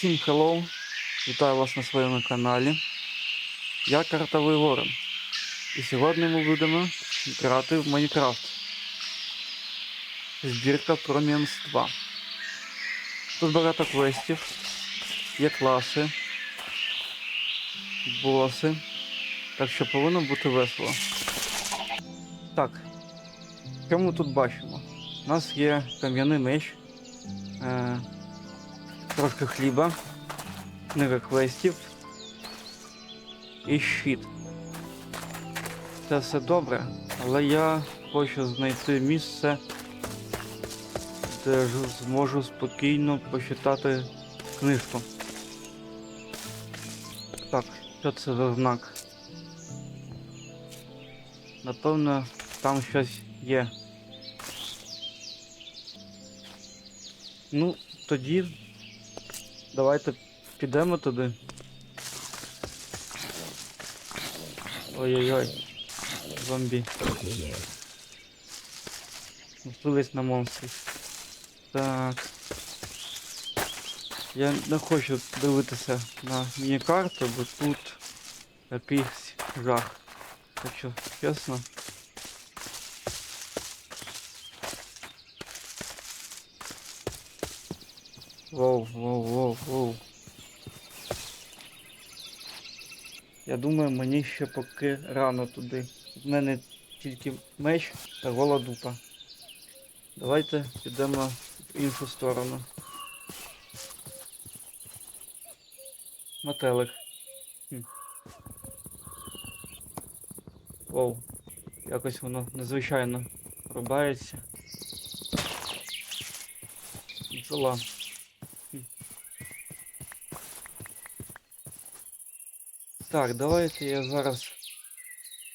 Всім hello! Вітаю вас на своєму каналі. Я Картовий Ворон. І сьогодні ми будемо грати в Майнкрафт. Збірка Promians 2. Тут багато квестів, є класи, боси. Так що повинно бути весело. Так. Що ми тут бачимо? У нас є кам'яний меч. Е- трошки хліба, книга квестів і щит. Це все добре, але я хочу знайти місце, де ж зможу спокійно почитати книжку. Так, що це за знак? Напевно, там щось є. Ну, тоді Давайте підемо туди. Ой-ой-ой. Зомбі. Впились на монстрів. Так. Я не хочу дивитися на міні-карту, бо тут якийсь жах. Що, чесно. Воу, воу, воу, воу. Я думаю, мені ще поки рано туди. В мене тільки меч та гола дупа. Давайте підемо в іншу сторону. Метелик. Воу. Якось воно незвичайно рубається. Бджола. Так, давайте я зараз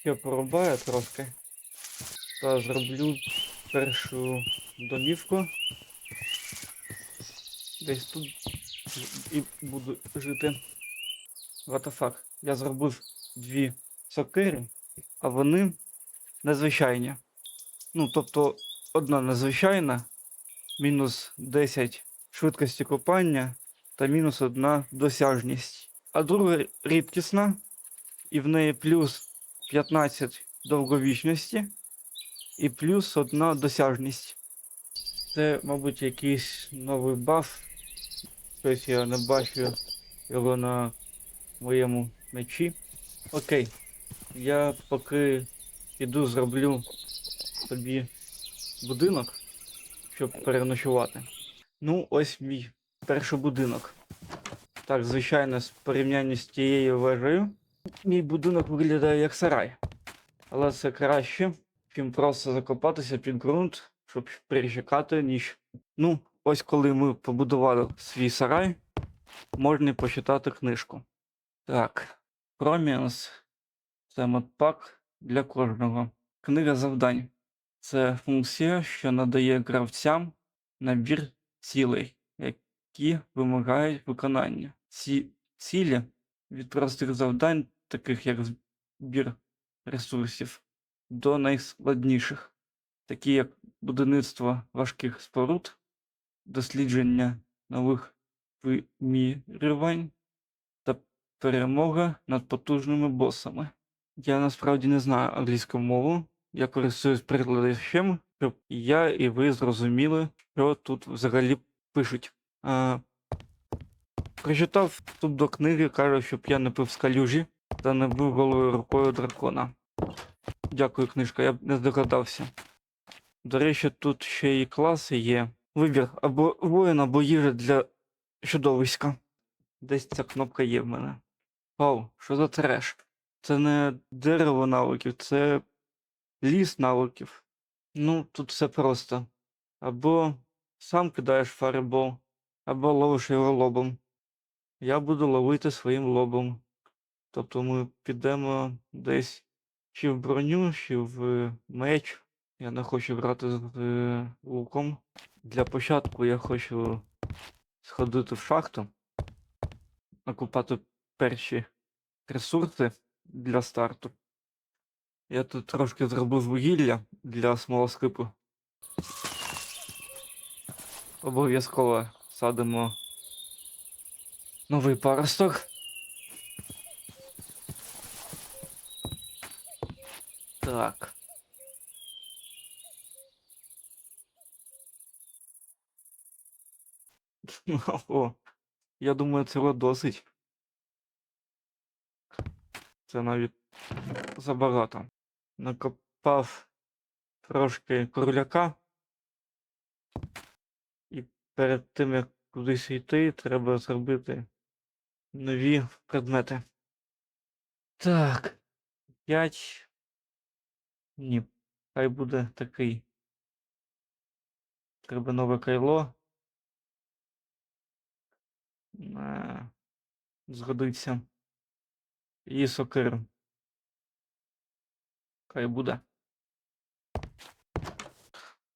ще порубаю трошки. Та зроблю першу домівку. Десь тут і буду жити. What? Я зробив дві сокири, а вони незвичайні. Ну, тобто, одна незвичайна, мінус 10 швидкості копання та мінус одна досяжність а друга рідкісна, і в неї плюс 15 довговічності і плюс одна досяжність. Це, мабуть, якийсь новий баф. Щось я не бачу його на моєму мечі. Окей. Я поки піду зроблю собі будинок, щоб переночувати. Ну, ось мій перший будинок. Так, звичайно, з порівняння з тією вежею, мій будинок виглядає як сарай. Але це краще, чим просто закопатися під ґрунт, щоб перечекати ніч. Ну, ось коли ми побудували свій сарай, можна почитати книжку. Так, Promians це модпак для кожного. Книга завдань це функція, що надає гравцям набір цілей, які вимагають виконання. Ці цілі від простих завдань, таких як збір ресурсів, до найскладніших, такі як будівництво важких споруд, дослідження нових вимірювань та перемога над потужними босами. Я насправді не знаю англійську мову. Я користуюсь прикладачем, щоб я і ви зрозуміли, що тут взагалі пишуть. Прочитав вступ до книги, каже, щоб я не пив з калюжі та не бив голою рукою дракона. Дякую, книжка, я б не здогадався. До речі, тут ще і класи є. Вибір або воїн, або їжа для чудовиська. Десь ця кнопка є в мене. Вау, що за треш? Це не дерево навиків, це ліс навиків. Ну, тут все просто. Або сам кидаєш фаербол, або ловиш його лобом. Я буду ловити своїм лобом. Тобто ми підемо десь чи в броню, чи в меч. Я не хочу грати з е, луком. Для початку я хочу сходити в шахту, накупати перші ресурси для старту. Я тут трошки зробив вугілля для смолоскипу. Обов'язково садимо Новий паросток. Так. О, я думаю, цього досить. Це навіть забагато. Накопав трошки кругляка. І перед тим, як кудись йти, треба зробити нові предмети. Так. 5. Ні. Хай буде такий. Треба нове кайло. Е, Згодиться. І сокиру. Хай буде.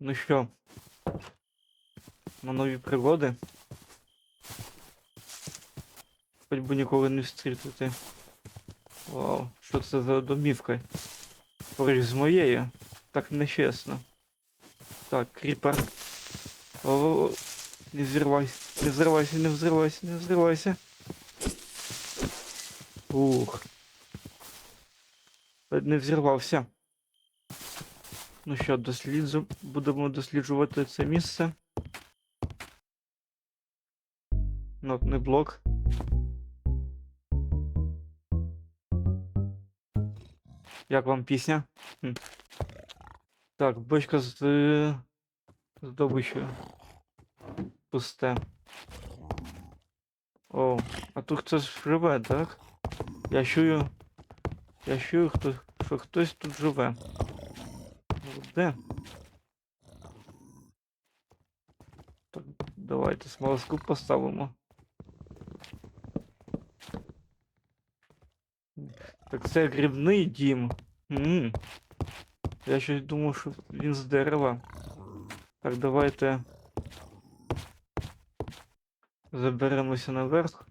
Ну що, на нові пригоди. Хоч би ніколи не встрітити. Вау, що це за домівка? Поруч з моєю. Так нечесно. Так, кріпер. О, не взривайся, не взривайся, не взривайся, не взривайся. Ух. Не взірвався. Ну що, досліджу... будемо досліджувати це місце. Нотний блок. Як вам пісня? Хм. Так, бочка з е, здобичою. Пусте. О, а тут хтось живе, так? Я чую. Я чую, хто, що хтось тут живе. Де? Так, давайте смолоску поставимо. Так це грибний дім. м Я щось думав, що він з дерева. Так, давайте. Заберемося наверх.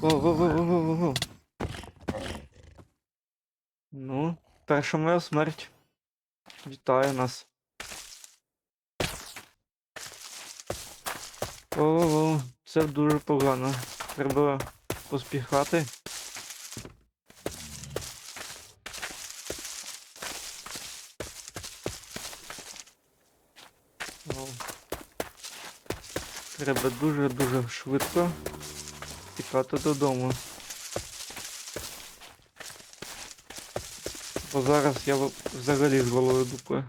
Воу-воу-воу-воу-воу-воу. Ну, перша моя смерть. Вітає нас. О, це дуже погано. Треба поспіхати. Треба дуже-дуже швидко тікати додому. Бо зараз я взагалі з головою дупою.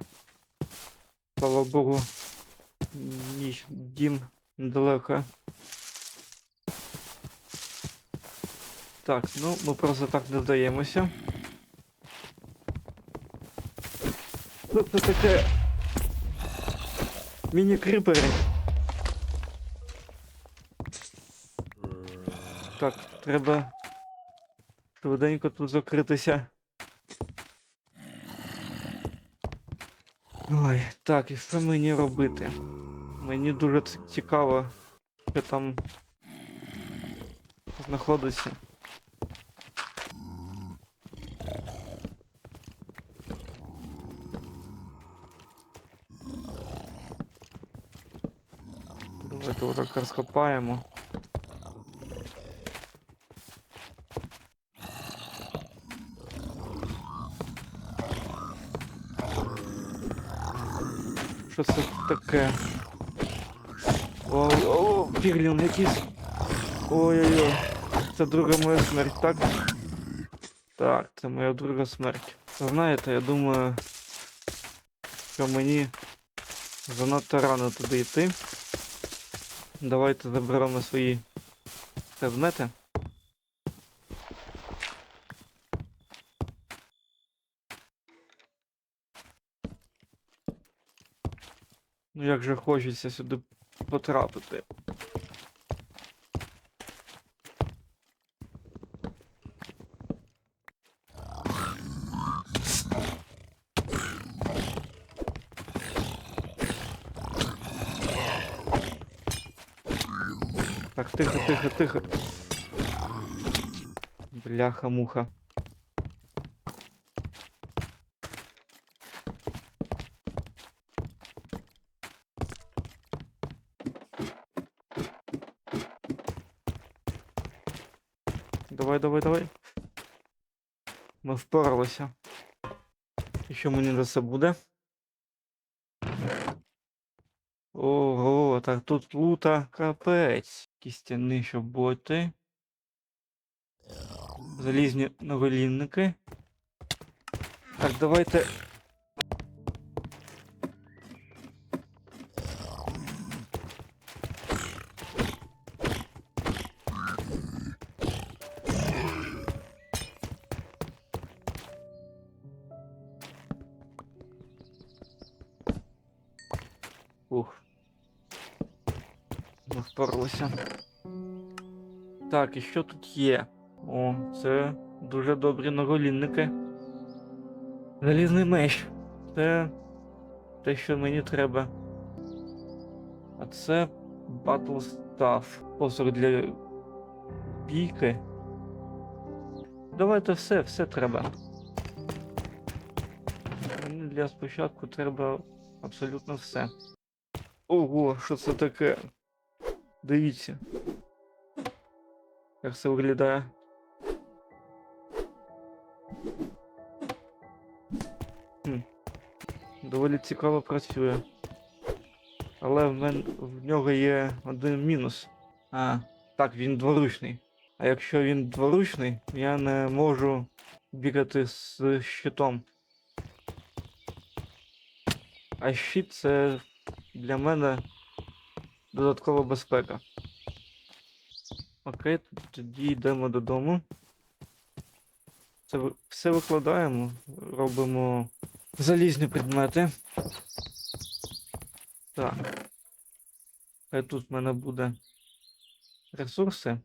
Слава Богу. Ніч, дім недалеко. Так, ну ми просто так не здаємося. Що це таке? Міні-крипери. Так, треба швиденько тут закритися. Ой, так, і що мені робити? Мені дуже цікаво, що там знаходиться. Давайте отак розкопаємо. Що це таке? О, о, піглін якийсь. Ой-ой-ой. Це друга моя смерть, так? Так, це моя друга смерть. Знаєте, я думаю, що мені занадто рано туди йти. Давайте заберемо свої предмети. Ну як же хочеться сюди потрапити. Так, тихо, тихо, тихо. Бляха-муха. Давай, давай, давай. Ми впоралися. І що мені за це буде? Ого, так тут лута капець. Кістяни щоботи. Залізні новелінники. Так, давайте. Ми впоралися. Так, і що тут є? О, це дуже добрі новолінники. Залізний меч. Це те, що мені треба. А це Battle Staff. Посох для бійки. Давайте все, все треба. Мені для спочатку треба абсолютно все. Ого, що це таке? Дивіться. Як це виглядає. Хм. Доволі цікаво працює. Але в, мен... в нього є один мінус. А, так, він дворучний. А якщо він дворучний, я не можу бігати з щитом. А щит це для мене додаткова безпека. Окей, тоді йдемо додому. Це все викладаємо, робимо залізні предмети. Так. Хай тут в мене буде ресурси.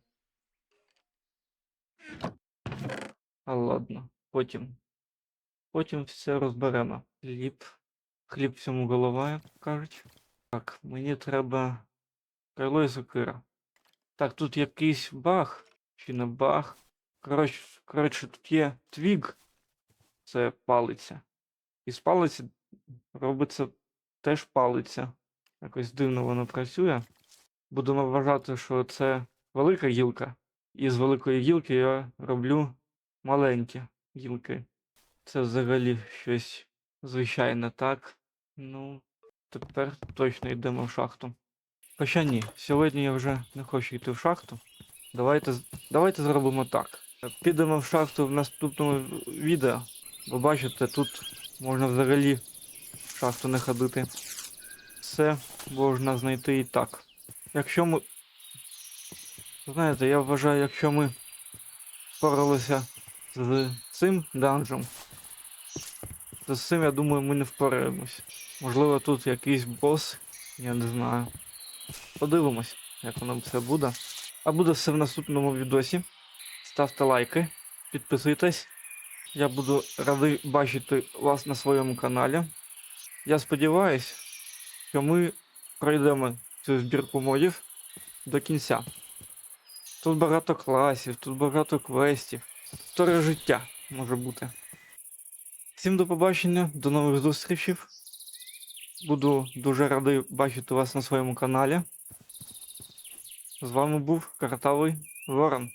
А ладно, потім. Потім все розберемо. Хліб. Хліб всьому голова, як кажуть. Так, мені треба крило і сокира. Так, тут якийсь баг. Чи не баг. Коротше, коротше, тут є твіг. Це палиця. І з палиці робиться теж палиця. Якось дивно воно працює. Будемо вважати, що це велика гілка. І з великої гілки я роблю маленькі гілки. Це взагалі щось звичайне, так? Ну, тепер точно йдемо в шахту. Хоча ні, сьогодні я вже не хочу йти в шахту. Давайте, давайте зробимо так. Підемо в шахту в наступному відео. Бо бачите, тут можна взагалі в шахту не ходити. Все можна знайти і так. Якщо ми. Знаєте, я вважаю, якщо ми впоралися з цим данжем, то з цим, я думаю, ми не впораємось. Можливо, тут якийсь бос, я не знаю. Подивимось, як воно все буде. А буде все в наступному відосі. Ставте лайки, підписуйтесь. Я буду радий бачити вас на своєму каналі. Я сподіваюся, що ми пройдемо цю збірку модів до кінця. Тут багато класів, тут багато квестів. Історія життя може бути. Всім до побачення, до нових зустрічей. Буду дуже радий бачити вас на своєму каналі. З вами був Картавий Ворон.